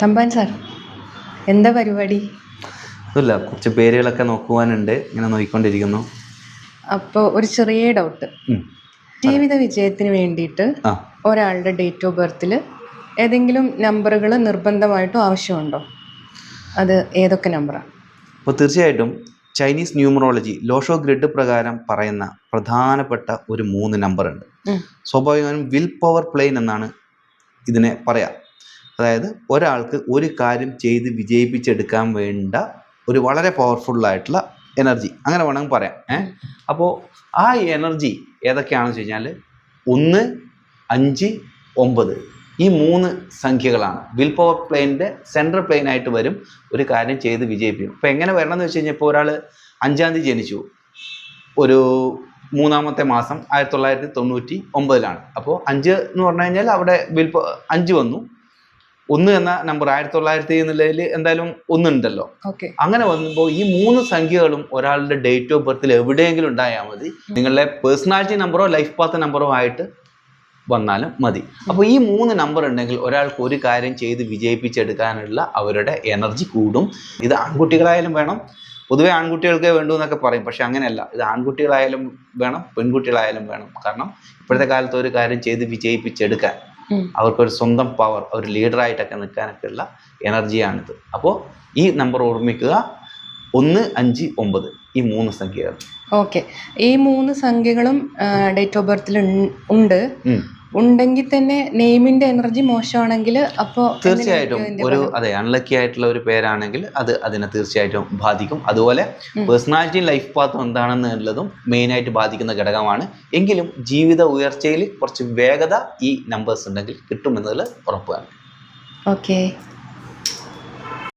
Thampan sir എന്താ പരിപാടി? ഇല്ല കുറച്ച് പേരുകളൊക്കെ നോക്കുവാനുണ്ട് ഇങ്ങനെ നോക്കിക്കൊണ്ടിരിക്കുന്നു അപ്പോൾ ഒരു ചെറിയ ഡൗട്ട്. ജീവിത വിജയത്തിന് വേണ്ടിയിട്ട് ഒരാളുടെ ഡേറ്റ് ഓഫ് ബർത്തിൽ ഏതെങ്കിലും നമ്പറുകൾ നിർബന്ധമായിട്ടും ആവശ്യമുണ്ടോ? അത് ഏതൊക്കെ നമ്പറാണ് അപ്പോൾ തീർച്ചയായിട്ടും ചൈനീസ് ന്യൂമറോളജി ലോഷോ ഗ്രിഡ് പ്രകാരം പറയുന്ന പ്രധാനപ്പെട്ട ഒരു മൂന്ന് നമ്പറുണ്ട് സ്വാഭാവികമായും വിൽ പവർ പ്ലെയിൻ എന്നാണ് ഇതിനെ പറയാം. അതായത് ഒരാൾക്ക് ഒരു കാര്യം ചെയ്ത് വിജയിപ്പിച്ചെടുക്കാൻ വേണ്ട ഒരു വളരെ പവർഫുള്ളായിട്ടുള്ള എനർജി അങ്ങനെ വേണമെങ്കിൽ പറയാം. ഏഹ് അപ്പോൾ ആ എനർജി ഏതൊക്കെയാണെന്ന് വെച്ച് കഴിഞ്ഞാൽ ഒന്ന് അഞ്ച് ഒമ്പത്. ഈ മൂന്ന് സംഖ്യകളാണ്. വിൽ പവർ പ്ലെയിനിന്റെ സെൻട്രൽ പ്ലെയിൻ ആയിട്ട് വരും ഒരു കാര്യം ചെയ്ത് വിജയിപ്പിക്കും. അപ്പോൾ എങ്ങനെ വരണം എന്ന് വെച്ച് കഴിഞ്ഞാൽ ഇപ്പോൾ ഒരാൾ അഞ്ചാം തീയതി ജനിച്ചു. ഒരു മൂന്നാമത്തെ മാസം ആയിരത്തി തൊള്ളായിരത്തി തൊണ്ണൂറ്റി ഒമ്പതിലാണ്. അപ്പോൾ അഞ്ച് എന്ന് പറഞ്ഞു കഴിഞ്ഞാൽ അവിടെ വിൽ അഞ്ച് വന്നു. ഒന്ന് എന്ന നമ്പർ ആയിരത്തി തൊള്ളായിരത്തി എന്നുള്ളതിൽ എന്തായാലും ഒന്നുണ്ടല്ലോ. അങ്ങനെ വന്നപ്പോൾ ഈ മൂന്ന് സംഖ്യകളും ഒരാളുടെ ഡേറ്റ് ഓഫ് ബർത്തിൽ എവിടെയെങ്കിലും ഉണ്ടായാൽ മതി. നിങ്ങളുടെ പേഴ്സണാലിറ്റി നമ്പറോ ലൈഫ് പാത്ത് നമ്പറോ ആയിട്ട് വന്നാലും മതി. അപ്പോൾ ഈ മൂന്ന് നമ്പർ ഉണ്ടെങ്കിൽ ഒരാൾക്ക് ഒരു കാര്യം ചെയ്ത് വിജയിപ്പിച്ചെടുക്കാനുള്ള അവരുടെ എനർജി കൂടും. ഇത് ആൺകുട്ടികളായാലും വേണം. പൊതുവെ ആൺകുട്ടികൾക്കേ വേണ്ടൂ എന്നൊക്കെ പറയും. പക്ഷെ അങ്ങനെയല്ല. ഇത് ആൺകുട്ടികളായാലും വേണം പെൺകുട്ടികളായാലും വേണം. കാരണം ഇപ്പോഴത്തെ കാലത്ത് ഒരു കാര്യം ചെയ്ത് വിജയിപ്പിച്ചെടുക്കാൻ. അവർക്കൊരു സ്വന്തം പവർ ഒരു ലീഡറായിട്ടൊക്കെ നിൽക്കാനൊക്കെ ഉള്ള എനർജിയാണിത് അപ്പോൾ ഈ നമ്പർ ഓർമ്മിക്കുക. ഒന്ന് അഞ്ച് ഒമ്പത്. ഈ മൂന്ന് സംഖ്യകൾ. ഓക്കെ ഈ മൂന്ന് സംഖ്യകളും ഡേറ്റ് ഓഫ് ബർത്തിൽ ഉണ്ട്. ഉണ്ടെങ്കിൽ തന്നെ നെയിമിന്റെ എനർജി മോശമാണെങ്കിൽ അപ്പോ തീർച്ചയായിട്ടും ഒരു അതെ അൺലക്കി ആയിട്ടുള്ള ഒരു പേരാണെങ്കിൽ അത് അതിനെ തീർച്ചയായിട്ടും ബാധിക്കും. അതുപോലെ പേഴ്സണാലിറ്റി ലൈഫ് പാത്തും എന്താണെന്നുള്ളതും മെയിനായിട്ട് ബാധിക്കുന്ന ഘടകമാണ്. എങ്കിലും ജീവിത ഉയർച്ചയിൽ കുറച്ച് വേഗത ഈ നമ്പേഴ്സ് ഉണ്ടെങ്കിൽ കിട്ടുമെന്നതിൽ ഉറപ്പാണ്. ഓക്കെ